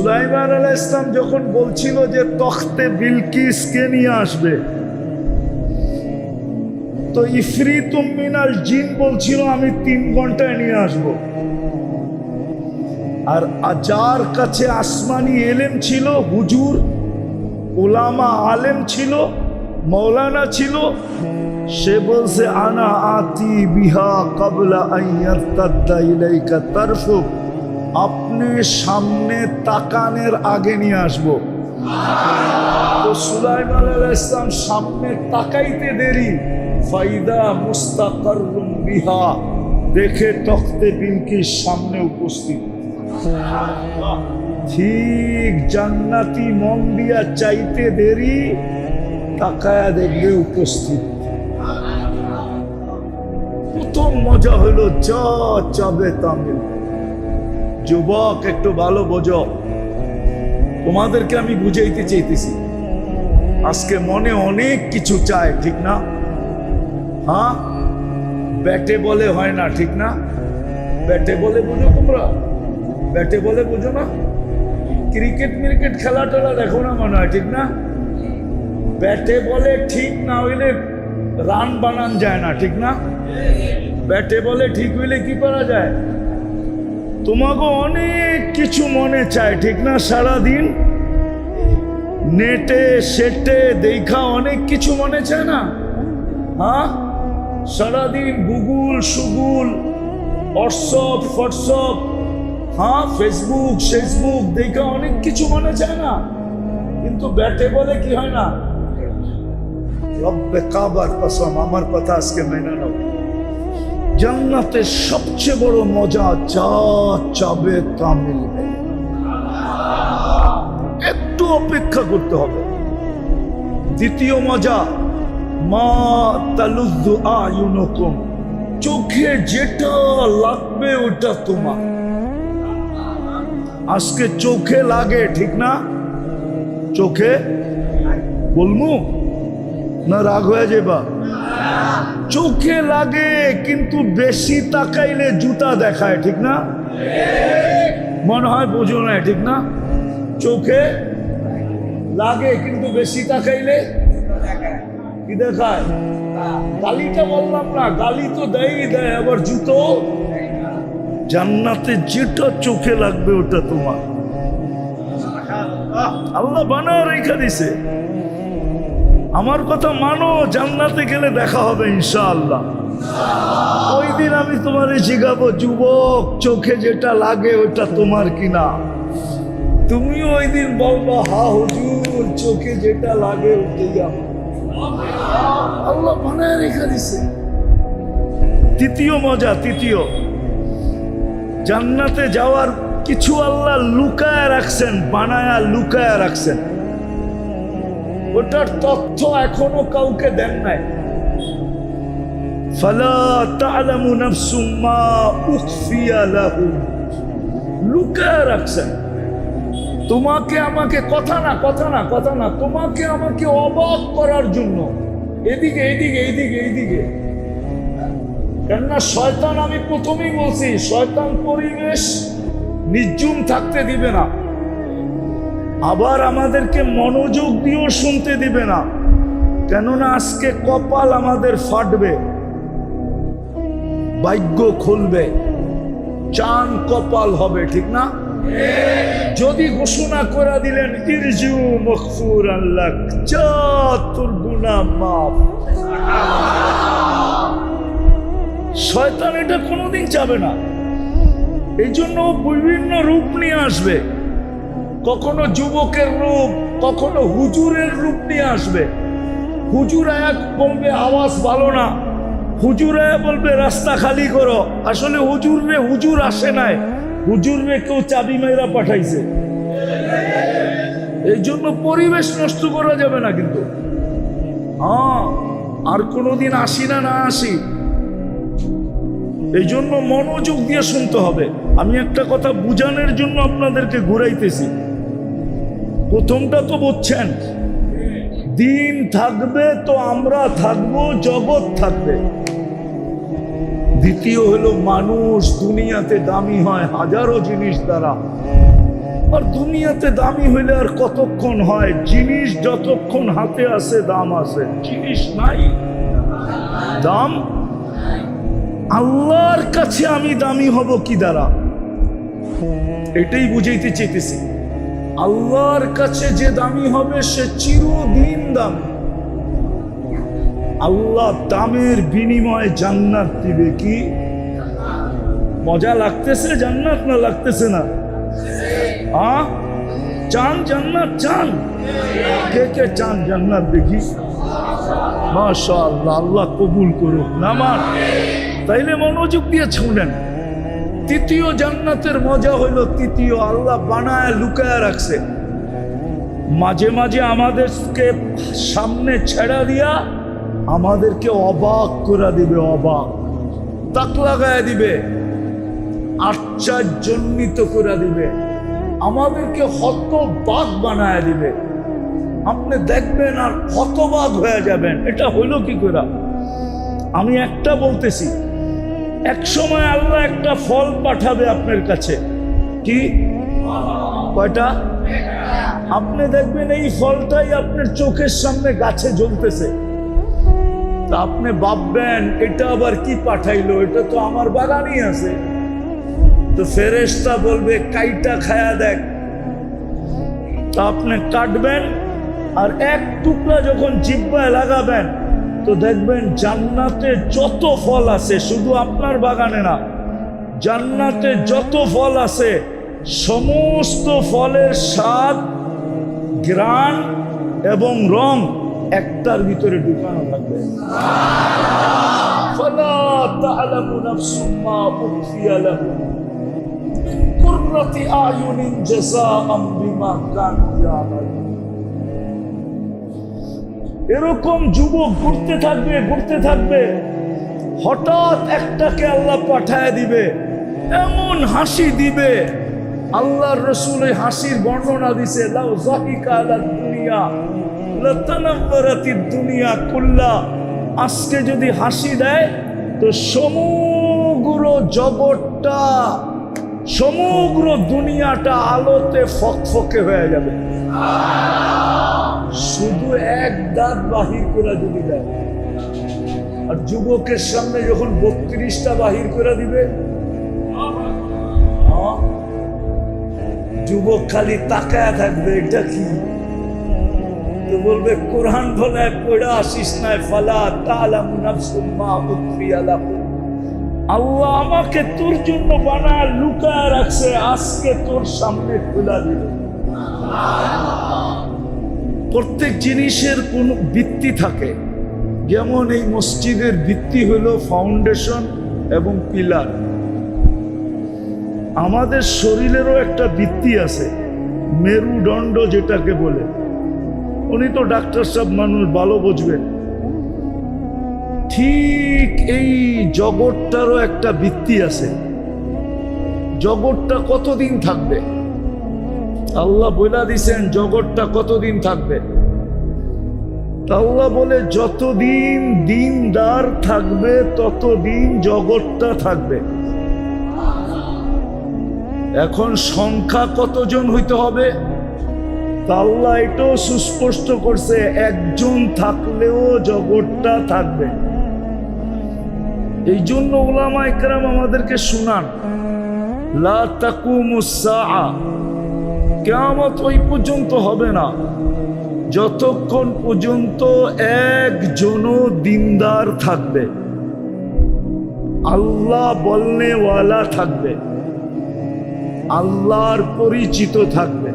সুলাইমান আলাহ ইসলাম যখন বলছিল যে তখতে বিলকিসকে নিয়ে আসবে? তো ইফরিত মিনাল জিন বলছিল, আমি তিন ঘন্টায় নিয়ে আসব। আর যার কাছে আসমানি এলেম ছিল, হুজুর ওলামা আলেম ছিল মৌলানা ছিল। সে বলছে, আনা আতি বিহা কাবলা আইয়ারতাদ্দা ইলাইকা তারফুক। আপনি সামনে তাকানের আগে নিয়ে আসব। তো সামনে তাকাইতে দেরি। বিহা। দেখে সামনে উপস্থিত। ঠিক মন দিয়া চাইতে দেরি, তাকায়া দেখবে উপস্থিত। প্রথম মজা হলো যা চাবে তা মিলবে যুবক, একটু ভালো বোঝো। তোমাদেরকে আমি বুঝাইতে চাইতেছি। আজকে মনে অনেক কিছু চায়, ঠিক না? হ্যাঁ? ব্যাটে বলে হয় না, ঠিক না? ব্যাটে বলে বুঝো তোমরা। ব্যাটে বলে বুঝো না। ক্রিকেট মিরিকেট খেলা টেলা দেখো না মনে হয়, ঠিক না? ব্যাটে বলে ঠিক না হইলে রান বানান যায় না, ঠিক না? ব্যাটে বলে ঠিক হইলে কি করা যায়? তোমাকে অনেক কিছু মনে চায়, ঠিক না? সারাদিন নেটে, সেটে, দেখা অনেক কিছু মনে চায় না? হ্যাঁ? সারাদিন গুগল, সুগুল, হোয়াটসঅ্যাপ হোয়াটসঅ্যাপ হ্যাঁ? ফেসবুক ফেসবুক দেখা অনেক কিছু মনে চায় না? কিন্তু ব্যাটে বলে কি হয় না? রব্বে কাবার কসম, আমার কথা আজকে মেনে নাও। জান্নাতের সবচেয়ে বড় মজা যা চাবে তা মিলবে। একটু অপেক্ষা করতে হবে। দ্বিতীয় মজা, মা তালুদ্দু আয়ুনকুম, চোখে যেটা লাগবে ওটা তোমার। আজকে চোখে লাগে, ঠিক না? চোখে? বলমু? না রাগ হয়ে যাবা চোখে লাগে, কিন্তু বেশি তাকাইলে জুতা দেখায়, ঠিক না? মনে হয় বোঝো না ঠিক না? চোখে লাগে, কিন্তু বেশি তাকাইলে কি দেখায়? গালিটা বললাম না, গালি তো দেয়ই দেয়, আবার জুতো? জান্নাতে যেটা চোখে লাগবে, ওটা তোমার। আল্লাহ বানায় রেখা দিছে। আমার কথা মানো, জান্নাতে গেলে দেখা হবে ইনশাআল্লাহ। ওই দিন আমি তোমারে শিখাবো যুবক, চোখে যেটা লাগে ওটা তোমার কিনা। তুমিও ওই দিন বলব, হা হুজুর, চোখে যেটা লাগে ওটাই আমার। আল্লাহ বানায় রেখা দিছে। তৃতীয় মজা, তৃতীয়। জান্নাতে যাওয়ার কিছু আল্লাহ লুকায় রাখছেন, বানায়া লুকায় রাখছেন। ওটার তথ্য এখনও কাউকে দেন নাই। তোমাকে আমাকে কথা না কথা না কথা না, তোমাকে আমাকে অবাক করার জন্য। এদিকে এদিকে এইদিকে এইদিকে কেননা শয়তান, আমি প্রথমেই বলছি, শয়তান পরিবেশ নির্জুম থাকতে দিবে না। আবার আমাদেরকে মনোযোগ দিয়েও শুনতে দিবে না। কেননা আজকে কপাল আমাদের ফাটবে, ভাগ্য খুলবে, চান কপাল হবে, ঠিক না? যদি ঘোষণা করে দিলেন শয়তান এটা কোনোদিন যাবে না। এই জন্য বিভিন্ন রূপ নিয়ে আসবে। কখনো যুবকের রূপ, কখনো হুজুরের রূপ নিয়ে আসবে। হুজুর এক বলবে, আওয়াজ ভালো না। হুজুর বলবে, রাস্তা খালি করো। আসলে হুজুর রে হুজুর আসে নাই। হুজুর রে কেউ চাবি মেয়েরা পাঠাইছে। এই জন্য পরিবেশ নষ্ট করা যাবে না কিন্তু। হ্যাঁ আর কোনোদিন আসি না না আসি। এই জন্য মনোযোগ দিয়ে শুনতে হবে। আমি একটা কথা বুঝানোর জন্য আপনাদেরকে ঘুরাইতেছি। প্রথমটা তো বুঝছেন, দিন থাকবে তো আমরা থাকব, জগৎ থাকবে। দ্বিতীয় হলো মানুষ দুনিয়াতে দামি হয়, হাজারো জিনিস দ্বারা। আর দুনিয়াতে দামি হইলে আর কতক্ষণ হয়? জিনিস যতক্ষণ হাতে আছে দাম আছে জিনিস নাই। দাম? আল্লাহর কাছে আমি দামি হব কি দ্বারা? এটাই বুঝাইতে চেয়েছি আল্লাহর কাছে যে দামি হবে, সে চিরদিন দামি। আল্লাহ দামের বিনিময়ে জান্নাত দিবে কি? মজা লাগতেছে জান্নাত না লাগতেছে না? হ্যাঁ? চান জান্নাত, চান। কে কে চান জান্নাত দেখি? মাশাআল্লাহ, আল্লাহ কবুল করুক। নামান তাইলে মনোযোগ দিয়ে শুনেন। তৃতীয় জান্নাতের মজা হইল তৃতীয় আল্লাহ বানায়, লুকায় রাখছে। মাঝে মাঝে আমাদেরকে সামনে ছেড়া দিয়া আমাদেরকে অবাক করে দিবে, অবাক। তাক লাগায় দিবে, আশ্চর্যজনিত করে দিবে। আমাদেরকে হতবাক বানায় দিবে। আপনি দেখবেন আর হতবাক হয়ে যাবেন। এটা হইল কি করে? আমি একটা বলতেছি এক সময় আল্লাহ একটা ফল পাঠাবে আপনার কাছে। কি? কয়টা? আপনি দেখবেন এই ফলটাই আপনার চোখের সামনে গাছে জ্বলতেছে। তা আপনি ভাববেন, এটা আবার কি পাঠাইলো? এটা তো আমার বাগানই আছে। তো ফেরেশতা বলবে, কাইটা খায়া দেখ। তা আপনি কাটবেন আর এক টুকরা যখন জিব্বায় লাগাবেন তো দেখবেন জান্নাতে যত ফল আছে শুধু আপনার বাগানে না জান্নাতে যত ফল আছে সমস্ত ফলের স্বাদ গ্রান এবং রং একটার ভিতরে ঢুকানো থাকবে فلا تعلم نفس ما أخفي لهم من قرة أعين جزاء بما كانوا يعملون এরকম যুবক ঘুরতে থাকবে ঘুরতে থাকবে। হঠাৎ একটাকে আল্লাহ পাঠায় দিবে। এমন হাসি দিবে। আল্লাহর রসুল হাসির বর্ণনা দিছে, লাউ জাহিকা দুনিয়া, লতানাব্বারাতি দুনিয়া কুল্লা। আজকে যদি হাসি দেয়, তো সমগ্র জগৎটা, সমগ্র দুনিয়াটা আলোতে ফকফকে হয়ে যাবে। শুধু এক দাঁত বাহির করে যদি দেয়। আর যুবকের সামনে যখন বত্রিশটা বাহির করে দিবে? যুবক খালি তাকায় থাকবে, এটা কি? বলবে, কোরআন বলে, পড়া আসিস নাই ফালা তালাম নাফসুম মা উখফিয়া লাহুম আল্লাহ আমাকে তোর জন্য বানায়, লুকায় রাখছে, আজকে তোর সামনে খোলা দিল প্রত্যেক জিনিসের কোন ভিত্তি থাকে। যেমন এই মসজিদের ভিত্তি হলো ফাউন্ডেশন এবং পিলার আমাদের শরীরেরও একটা ভিত্তি আছে, মেরুদণ্ড যেটাকে বলে। উনি তো ডাক্তার সব মানুষ ভালো বুঝবেন। ঠিক এই জগৎটারও একটা ভিত্তি আছে। জগৎটা কতদিন থাকবে? আল্লাহ বইলা দিছেন, জগৎটা কতদিন থাকবে? আল্লাহ বলে, যতদিন দিনদার থাকবে, ততদিন জগৎটা থাকবে। এখন সংখ্যা কতজন হইতে হবে? আল্লাহ এটাও সুস্পষ্ট করছে, একজন থাকলেও জগৎটা থাকবে। এই জন্য ওলামা ইকরাম আমাদেরকে শুনান, লা তাকুমুসসাআ কেয়ামত ওই পর্যন্ত হবে না। যতক্ষণ পর্যন্ত একজনও দিনদার থাকবে। আল্লাহ বলনেওয়ালা থাকবে। আল্লাহর পরিচিত থাকবে।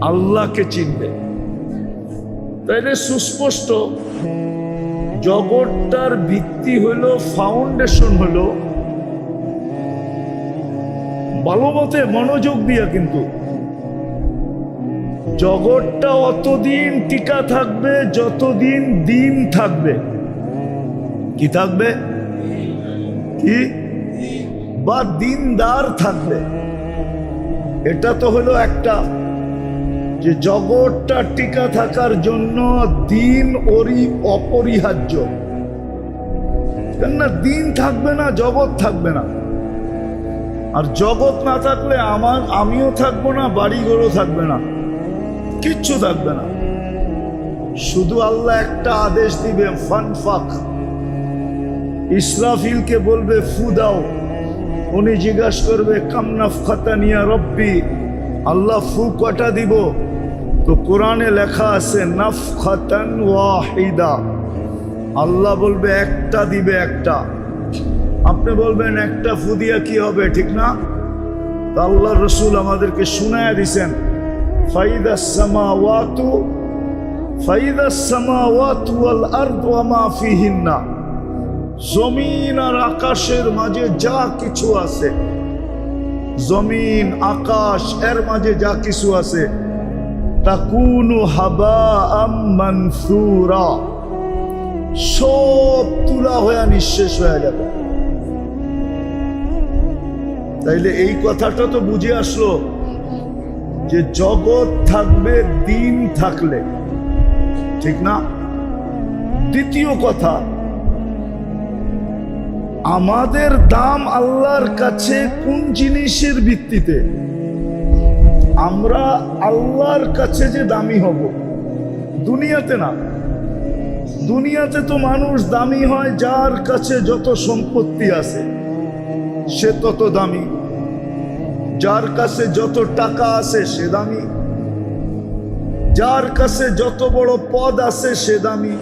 আল্লাহকে চিনবে। তাইলে সুস্পষ্ট, জগৎটার ভিত্তি হলো ফাউন্ডেশন হলো ভালো মতে মনোযোগ দিয়া কিন্তু জগৎটা অতদিন টিকা থাকবে, যতদিন দিন থাকবে। কি থাকবে? কি? বা দিনদার থাকবে। এটা তো হলো একটা, যে জগৎটা টিকা থাকার জন্য দিন ওরি অপরিহার্য। কেননা দিন থাকবে না, জগৎ থাকবে না। আর জগৎ না থাকলে আমার, আমিও থাকব না, বাড়িঘরও থাকবে না। কিচ্ছু থাকবে না। শুধু আল্লাহ একটা আদেশ দিবে, ফান ফাক। ইসরাফিলকে বলবে, ফু দাও। উনি জিজ্ঞাসা করবে কামনাফ খাতানিয়া রব্বি। আল্লাহ ফু কটা দিব? তো কোরআনে লেখা আছে নাফ খাতান ওয়াহিদা। আল্লাহ বলবে, একটা দিবে একটা। আপনি বলবেন, একটা ফু দিয়া কি হবে, ঠিক না? আল্লাহ রসুল আমাদেরকে শুনায় দিছেন। ফাইদা সামাওয়াতু ফাইদা সামাওয়াতু ওয়াল আরদু ওয়া মা ফিহিন্না জমিন আর আকাশের মাঝে যা কিছু আছে, জমিন, আকাশ, এর মাঝে যা কিছু আছে, তাকুনু হাবা আম মানসুরা। সব তুলা হয়ে নিঃশেষ হয়ে যাবে। তাইলে এই কথাটা তো বুঝে আসলো। যে জগৎ থাকবে, দিন থাকলে। ঠিক না? দ্বিতীয় কথা, আমাদের দাম আল্লাহর কাছে কোন জিনিসের ভিত্তিতে? আমরা আল্লাহর কাছে যে দামি হব, দুনিয়াতে না। দুনিয়াতে তো মানুষ দামি হয়, যার কাছে যত সম্পত্তি আছে, সে তত দামি। যার কাছে যত টাকা আছে সে দামি। যার কাছে যত বড় পদ আছে সে দামি।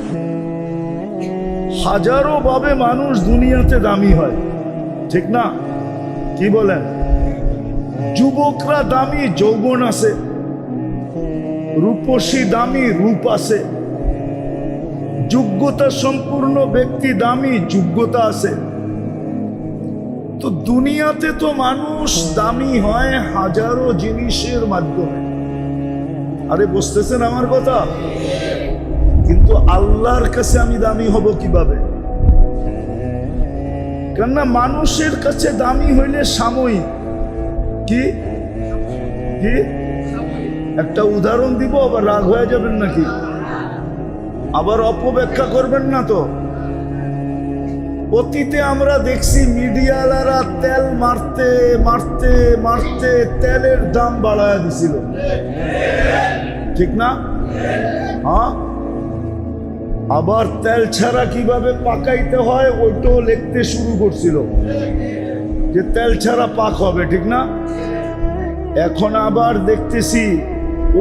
হাজারো ভাবে মানুষ দুনিয়াতে দামি হয়। ঠিক না? কি বলেন? যুবকরা দামি, যৌবন আছে। রূপসী দামি, রূপ আছে। যোগ্যতা সম্পূর্ণ ব্যক্তি দামি, যোগ্যতা আছে। তো দুনিয়াতে তো মানুষ দামি হয় হাজারো জিনিসের মাধ্যমে। আরে, বুঝতেছেন আমার কথা? কিন্তু আল্লাহর কাছে আমি দামি হব কীভাবে? কেননা মানুষের কাছে দামি হইলে সাময়িক। কি? কি? একটা উদাহরণ দিব, আবার রাগ হয়ে যাবেন নাকি? আবার অপব্যাখ্যা করবেন না তো? অতীতে আমরা দেখছি মিডিয়ালারা তেল মারতে মারতে মারতে তেলের দাম বাড়ায় দিছিল। ঠিক না? হ্যাঁ? আবার তেল ছাড়া কীভাবে পাকাইতে হয় ওইটাও লিখতে শুরু করছিল। যে তেল ছাড়া পাক হবে, ঠিক না? এখন আবার দেখতেছি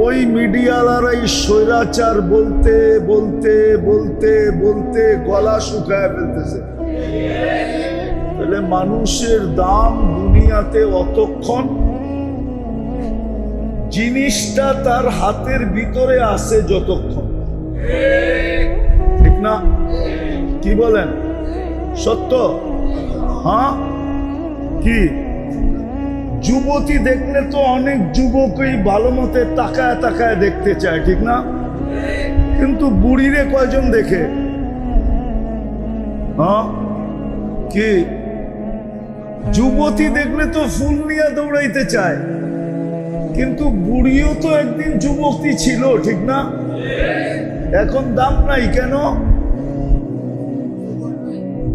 ওই মিডিয়ালারাই স্বৈরাচার বলতে বলতে বলতে বলতে গলা শুকায় ফেলতেছে। তাহলে মানুষের দাম দুনিয়াতে অতক্ষণ। জিনিসটা তার হাতের ভিতরে আছে যতক্ষণ। ঠিক না? কি বলেন? সত্য? হ্যাঁ? কি? যুবতী দেখলে তো অনেক যুবকই ভালো মতে তাকায় তাকায় দেখতে চায়, ঠিক না? কিন্তু বুড়িরে কয়জন দেখে? হ্যাঁ? কি? যুবতী দেখলে তো ফুল নিয়ে দৌড়াইতে চায়। কিন্তু বুড়িও তো একদিন যুবতী ছিল, ঠিক না? এখন দাম নাই কেন?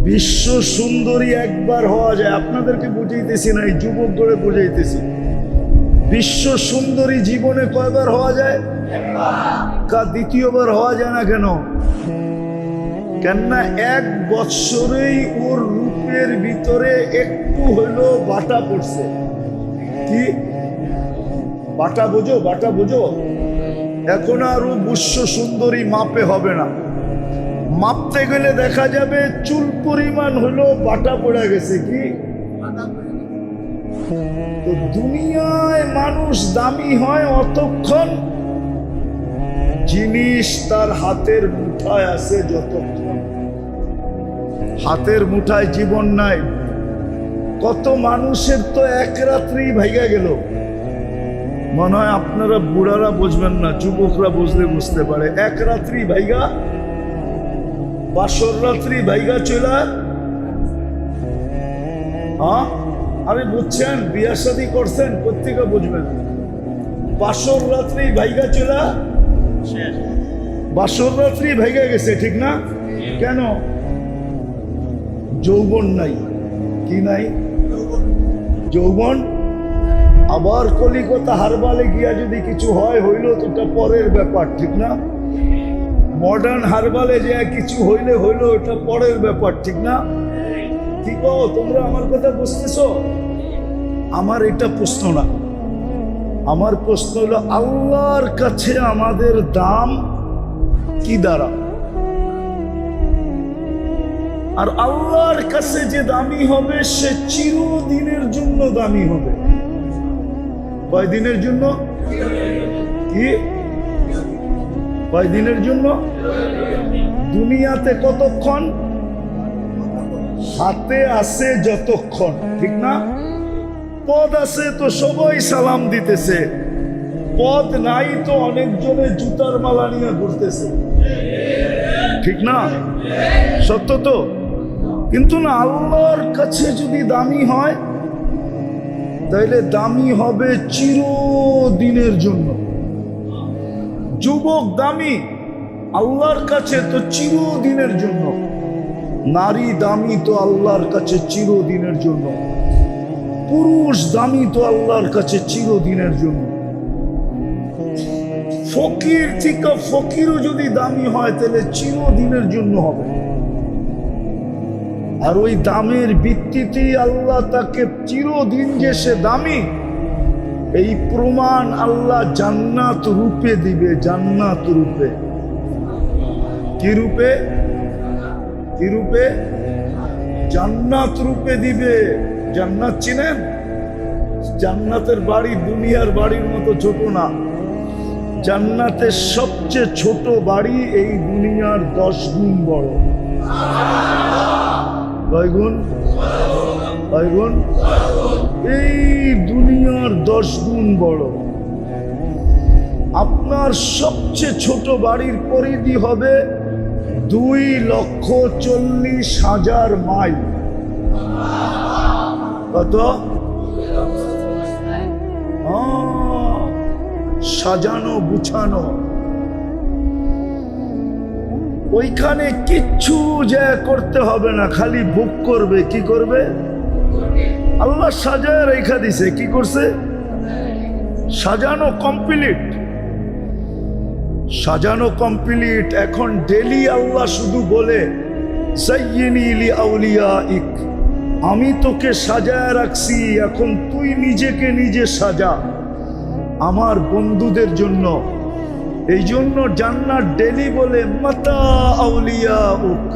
বিশ্ব সুন্দরী একবার হওয়া যায়। আপনাদেরকে বুঝাইতেছি না, এই যুবক করে বুঝাইতেছি। বিশ্ব সুন্দরী জীবনে কয়বার হওয়া যায়? কা দ্বিতীয়বার হওয়া যায় না কেন? কেননা এক বৎসরেই ওর রূপের ভিতরে একটু হইল বাটা পড়ছে। কি? বাটা বোঝো বাটা বোঝো? এখন আর ও বিশ্ব সুন্দরী মাপে হবে না। মাপতে গেলে দেখা যাবে চুল পরিমাণ হলো বাটা পড়ে গেছে, কি? দুনিয়ায় মানুষ দামি হয় অতক্ষণ। জিনিস তার হাতের মুঠায় আছে যতক্ষণ। হাতের মুঠায় জীবন নাই। কত মানুষের তো এক রাত্রি ভাইগা গেল। মনে হয় আপনারা বুড়ারা বুঝবেন না যুবকরা বুঝলে বুঝতে পারে। এক রাত্রি ভাইগা বাসর রাত্রি ভাইগা চলা হ্যাঁ? আরে বুঝছেন বিয়া শাদি করছেন পত্রিকা বুঝবেন। বাসর রাত্রি ভাইগা চলা বাসর রাত্রি ভেঙে গেছে ঠিক না? কেন? যৌবন নাই। কি নাই? যৌবন? আবার কলিকতা হারবালে গিয়া যদি কিছু হয়, হইল তো ওটা পরের ব্যাপার, ঠিক না? মডার্ন হারবালে যে কিছু হইলে, হইল ওটা পরের ব্যাপার, ঠিক না? কি তোমরা আমার কথা বুঝতেছ? আমার এটা প্রশ্ন না। আমার প্রশ্ন হলো আল্লাহর কাছে আমাদের দাম কি দ্বারা? আর আল্লাহর কাছে যে দামি হবে, সে চিরদিনের জন্য দামি হবে। কয় দিনের জন্য? কি? কয় দিনের জন্য? দুনিয়াতে কতক্ষণ? হাতে আছে যতক্ষণ, ঠিক না? পদ আছে তো সবাই সালাম দিতেছে। পদ নাই তো অনেকজনে জুতার মালা নিয়ে ঘুরতেছে। ঠিক না? সত্য তো? কিন্তু না, আল্লাহর কাছে যদি দামি হয়, তাইলে দামি হবে চিরদিনের জন্য। যুবক দামি, আল্লাহর কাছে তো চিরদিনের জন্য। নারী দামি তো আল্লাহর কাছে চিরদিনের জন্য। পুরুষ দামি তো আল্লাহর কাছে চিরদিনের জন্য। ফকির থেকে ফকিরও যদি দামি হয় তাহলে চিরদিনের জন্য হবে। আর ওই দামের ভিত্তিতেই আল্লাহ তাকে চিরদিন যে সে দামি, এই প্রমাণ আল্লাহ জান্নাত রূপে দিবে, জান্নাত রূপে। কি রূপে? কি রূপে? জান্নাত রূপে দিবে। জান্নাত চিনেন? জান্নাতের বাড়ি দুনিয়ার বাড়ির মতো ছোট না। জান্নাতের সবচেয়ে ছোট বাড়ি এই দুনিয়ার দশ গুণ বড়। কয় গুণ কয় গুণ এই দুনিয়ার দশ গুণ বড়। আপনার সবচেয়ে ছোট বাড়ির পরিধি হবে দুই লক্ষ চল্লিশ হাজার মাইল। কত? সাজানো, গুছানো। ওইখানে কিচ্ছু যে করতে হবে না, খালি বুক করবে, কি করবে? আল্লাহ সাজায় রেখা দিছে, কি করছে? সাজানো কমপ্লিট সাজানো কমপ্লিট এখন ডেলি আল্লাহ শুধু বলে ইক আমি তোকে সাজায় রাখছি, এখন তুই নিজেকে নিজে সাজা। আমার বন্ধুদের জন্য এই জন্য জান্নাত ডেলি বলে, মাতা আউলিয়া উক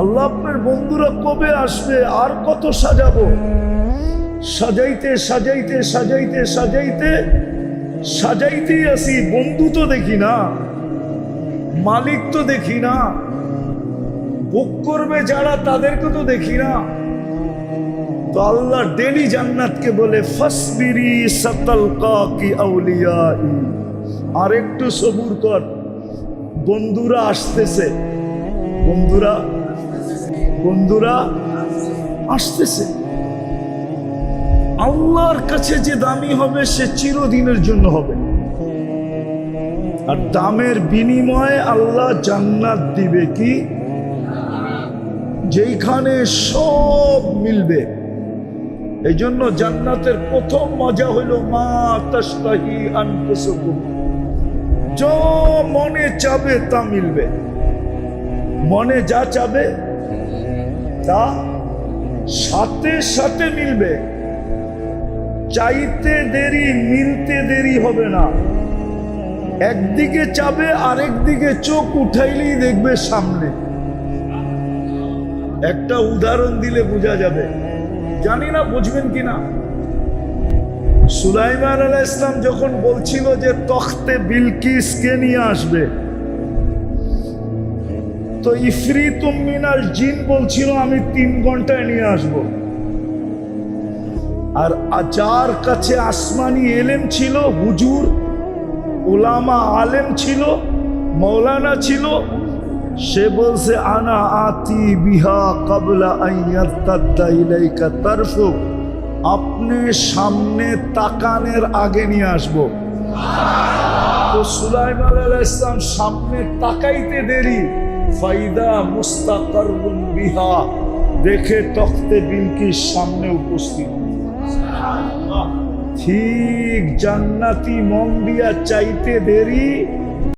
আল্লাহ আপনার বন্ধুরা কবে আসবে? আর কত সাজাবো? সাজাইতে সাজাইতে সাজাইতে সাজাইতে, সাজাইতেই আসি। বন্ধু তো দেখি না, মালিক তো দেখি না বুক করবে যারা তাদেরকে তো দেখি না। তো আল্লাহ ডেলি জান্নাতকে বলে, ফসবিরি সতলকা কি আউলিয়া আর একটু সবুর কর। বন্ধুরা আসতেছে। বন্ধুরা বন্ধুরা আসতেছে। আল্লাহর কাছে যে দামি হবে, সে চিরদিনের জন্য হবে। আর দামের বিনিময়ে আল্লাহ জান্নাত দিবে কি? যেইখানে সব মিলবে। এই জন্য জান্নাতের প্রথম মজা হলো মা তাস্তাহি আনফুসুকুম। যা মনে চাবে তা মিলবে। মনে যা চাবে তা সাথে সাথে মিলবে। চাইতে দেরি, মিলতে দেরি হবে না। একদিকে চাবে, আরেক দিকে চোখ উঠাইলেই দেখবে সামনে। একটা উদাহরণ দিলে বোঝা যাবে। জানি না, বুঝবেন কিনা? সুলাইমান আলাহ ইসলাম যখন বলছিল যে তখতে বিলকিসকে নিয়ে আসবে, তো ইফরিত মিনাল জিন বলছিল, আমি তিন ঘন্টায় নিয়ে আসব। আর যার কাছে আসমানি এলেম ছিল, হুজুর ওলামা আলেম ছিল, মৌলানা ছিল। সে বলছে, আনা আতি বিহা কাবলা আইয়াত্তাদ্দা ইলাইকা তারফু। আপনি সামনে তাকানের আগে নিয়ে আসব। তো সুলাইমান ইসলাম সামনে তাকাইতে দেরি। ফাইদা মুস্তাকারুন বিহা। দেখে তখতে বিলকিস সামনে উপস্থিত। ঠিক জান্নাতি মন দিয়া চাইতে দেরি।